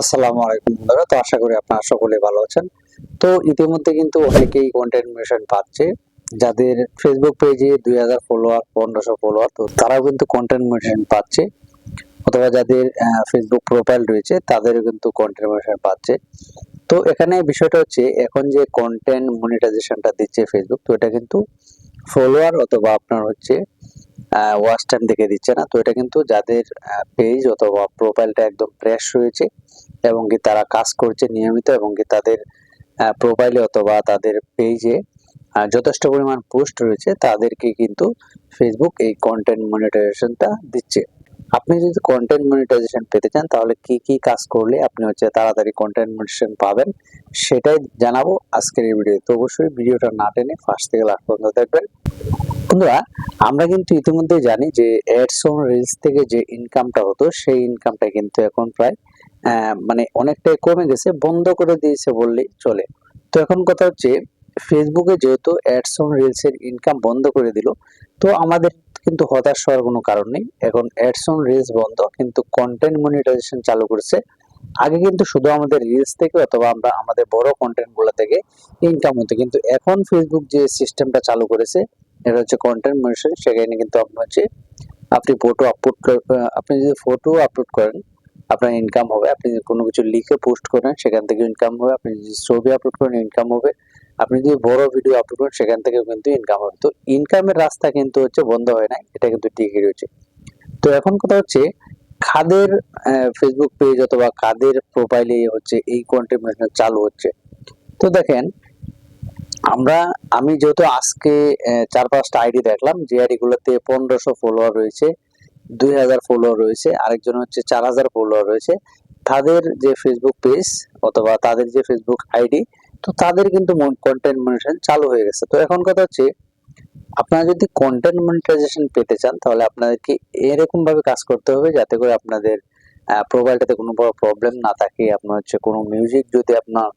আসসালামু আলাইকুম বন্ধুরা তো আশা করি আপনারা সকলে ভালো আছেন। তো ইতিমধ্যে কিন্তু অনেকেই কন্টেন্ট মেশন পাচ্ছে, যাদের ফেসবুক পেজে দুই হাজার ফলোয়ার পনেরোশো ফলোয়ার তো তারাও কিন্তু কন্টেন্ট মেশন পাচ্ছে। অথবা যাদের ফেসবুক প্রোফাইল রয়েছে, তাদেরও কিন্তু কন্টেন্ট মেশন পাচ্ছে। তো এখানে বিষয়টা হচ্ছে, এখন যে কন্টেন্ট মনিটাইজেশনটা দিচ্ছে ফেসবুক তো এটা কিন্তু ফলোয়ার অথবা আপনার হচ্ছে ওয়াচ টাইম দেখে দিচ্ছে না। তো এটা কিন্তু যাদের পেজ অথবা প্রোফাইলটা একদম ফ্রেশ রয়েছে এবং কি তারা কাজ করছে নিয়মিত এবং কি তাদের প্রোফাইলে অথবা তাদের পেজে যথেষ্ট পরিমাণ পোস্ট রয়েছে, তাদেরকে কিন্তু ফেসবুক এই কন্টেন্ট মনিটাইজেশনটা দিচ্ছে। আপনি যদি কন্টেন্ট মনিটাইজেশন পেতে চান, তাহলে কি কি কাজ করলে আপনি হচ্ছে তাড়াতাড়ি কন্টেন্ট মনিটাইজেশন পাবেন, সেটাই জানাব আজকের এই ভিডিও তো। অবশ্যই ভিডিওটা না টেনে ফার্স্ট থেকে লাস্ট পর্যন্ত দেখবেন। বন্ধুরা, আমরা কিন্তু ইতিমধ্যে জানি যে অ্যাডস অন রিলস থেকে যে ইনকামটা হতো, সেই ইনকামটা কিন্তু এখন প্রায় মানে অনেকটাই কমে গেছে, বন্ধ করে দিয়েছে বললেই চলে। তো এখন কথা হচ্ছে ফেসবুকে যেহেতু অ্যাডস অন রিলস এর ইনকাম বন্ধ করে দিল, তো আমাদের কিন্তু হতাশ হওয়ার কোনো কারণ নেই। এখন অ্যাডস অন রিলস বন্ধ, কিন্তু কন্টেন্ট মনিটাইজেশন চালু করেছে। আগে কিন্তু শুধু আমাদের রিলস থেকে অথবা আমরা আমাদের বড় কন্টেন্টগুলো থেকে ইনকাম হতো, কিন্তু এখন ফেসবুক যে সিস্টেমটা চালু করেছে, এটা হচ্ছে কন্টেন্ট মনিটাইজেশন সেখানে কিন্তু আপনার হচ্ছে, আপনি ফটো আপলোড আপনি যদি ফটো আপলোড করেন আপনার ইনকাম হবে। আপনি কোনো কিছু লিখে পোস্ট করেন, সেখান থেকে ইনকাম হবে। আপনি যদি ছবি আপলোড করেন ইনকাম হবে। আপনি যদি বড় ভিডিও আপলোড করেন, সেখান থেকেও কিন্তু ইনকাম হবে। তো ইনকামের রাস্তা কিন্তু হচ্ছে বন্ধ হয় না এটা কিন্তু ঠিকই রয়েছে। তো এখন কথা হচ্ছে, খাদের ফেসবুক পেজ অথবা খাদের প্রোফাইলে হচ্ছে এই কন্টেন্ট চালু হচ্ছে। তো দেখেন, আমরা, আমি যেহেতু আজকে চার পাঁচটা আইডি দেখলাম, যে আইডি গুলোতে পনেরোশো ফলোয়ার রয়েছে দুই হাজার ফলোয়ার রয়েছে, আরেকজন হচ্ছে চার হাজার ফলোয়ার রয়েছে। তাদের যে ফেসবুক পেজ অথবা তাদের যে ফেসবুক আইডি তো তাদের কিন্তু কন্টেন্ট মনিটাইজেশন চালু হয়ে গেছে। তো এখন কথা হচ্ছে, আপনারা যদি কন্টেন্ট মনিটাইজেশন পেতে চান, তাহলে আপনাদেরকে এরকম ভাবে কাজ করতে হবে যাতে করে আপনাদের প্রোফাইলটাতে কোনো বড় প্রবলেম না থাকে। আপনার হচ্ছে কোনো মিউজিক যদি আপনার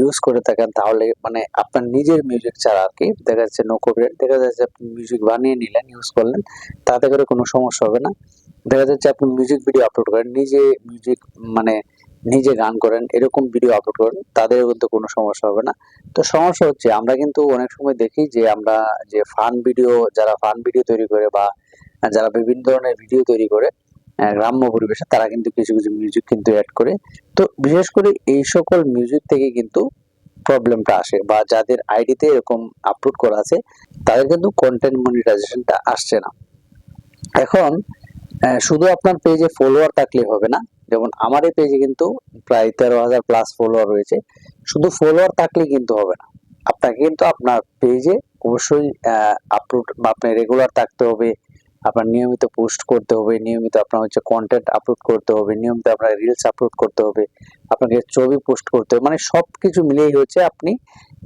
ইউজ করে থাকেন, তাহলে মানে আপনার নিজের মিউজিক ছাড়া আর কি। দেখা যাচ্ছে নো কপিরাইট দেখা যাচ্ছে আপনি মিউজিক বানিয়ে নিলেন ইউজ করলেন, তাতে করে কোনো সমস্যা হবে না। দেখা যাচ্ছে আপনি মিউজিক ভিডিও আপলোড করেন, নিজে মিউজিক মানে নিজে গান করেন, এরকম ভিডিও আপলোড করেন, তাদেরও কিন্তু কোনো সমস্যা হবে না। তো সমস্যা হচ্ছে, আমরা কিন্তু অনেক সময় দেখি যে আমরা যে ফান ভিডিও যারা ফান ভিডিও তৈরি করে বা যারা বিভিন্ন ধরনের ভিডিও তৈরি করে গ্রাম্য পরিবেশে তারা কিন্তু কিছু কিছু মিউজিক কিন্তু অ্যাড করে। তো বিশেষ করে এই সকল মিউজিক থেকে কিন্তু প্রবলেমটা আসে বা যাদের আইডিতে এরকম আপলোড করা আছে, তাদের কিন্তু কন্টেন্ট মনিটাইজেশনটা আসছে না। এখন শুধু আপনার পেজে ফলোয়ার থাকলে হবে না। যেমন আমার এই পেজে কিন্তু প্রায় তেরো হাজার প্লাস ফলোয়ার রয়েছে। শুধু ফলোয়ার থাকলে কিন্তু হবে না। আপনাকে কিন্তু আপনার পেজে অবশ্যই আপলোড বা আপনার রেগুলার থাকতে হবে। আপনার নিয়মিত পোস্ট করতে হবে, নিয়মিত আপনার হচ্ছে কন্টেন্ট আপলোড করতে হবে, নিয়মিত আপনার রিলস আপলোড করতে হবে, আপনাকে ছবি পোস্ট করতে হবে মানে সব কিছু মিলিয়েই হচ্ছে আপনি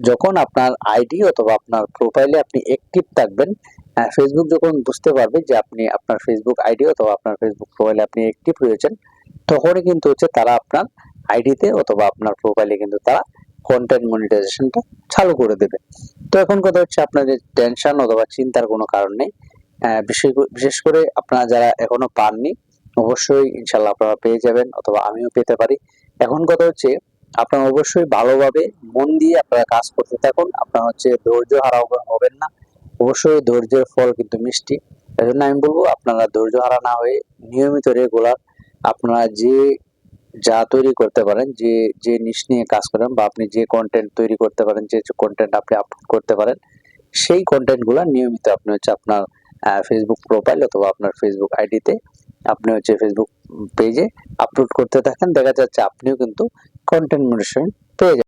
যখন আপনার আইডি অথবা আপনার প্রোফাইলে আপনি অ্যাক্টিভ থাকবেন ফেসবুক যখন বুঝতে পারবে যে আপনি আপনার ফেসবুক আইডি অথবা আপনার ফেসবুক প্রোফাইলে আপনি অ্যাক্টিভ রয়েছেন, তখনই কিন্তু হচ্ছে তারা আপনার আইডিতে অথবা আপনার প্রোফাইলে কিন্তু তারা কন্টেন্ট মনিটাইজেশনটা চালু করে দেবে। তো এখন কথা হচ্ছে আপনাদের টেনশন অথবা চিন্তার কোনো কারণ নেই। বিশেষ করে- আপনারা যারা এখনও পাননি, অবশ্যই ইনশাল্লাহ আপনারা পেয়ে যাবেন অথবা আমিও পেতে পারি। এখন কথা হচ্ছে, আপনারা অবশ্যই ভালোভাবে মন দিয়ে আপনারা কাজ করতে থাকুন। আপনারা হচ্ছে ধৈর্য হারা হবেন না। অবশ্যই ধৈর্যের ফল কিন্তু মিষ্টি। এই জন্য আমি বলব, আপনারা ধৈর্য হারা না হয়ে নিয়মিত রেগুলার আপনারা যে যা তৈরি করতে পারেন, যে যে নিশ নিয়ে কাজ করেন বা আপনি যে কন্টেন্ট তৈরি করতে পারেন, যে কন্টেন্ট আপনি আপলোড করতে পারেন, সেই কন্টেন্টগুলো নিয়মিত আপনি হচ্ছে আপনার ফেসবুক প্রোফাইল অথবা আপনার ফেসবুক আইডিতে আপনি হচ্ছে ফেসবুক পেজে আপলোড করতে থাকেন। দেখা যাচ্ছে আপনিও কিন্তু কন্টেন্ট মনিটাইজেশন পেয়ে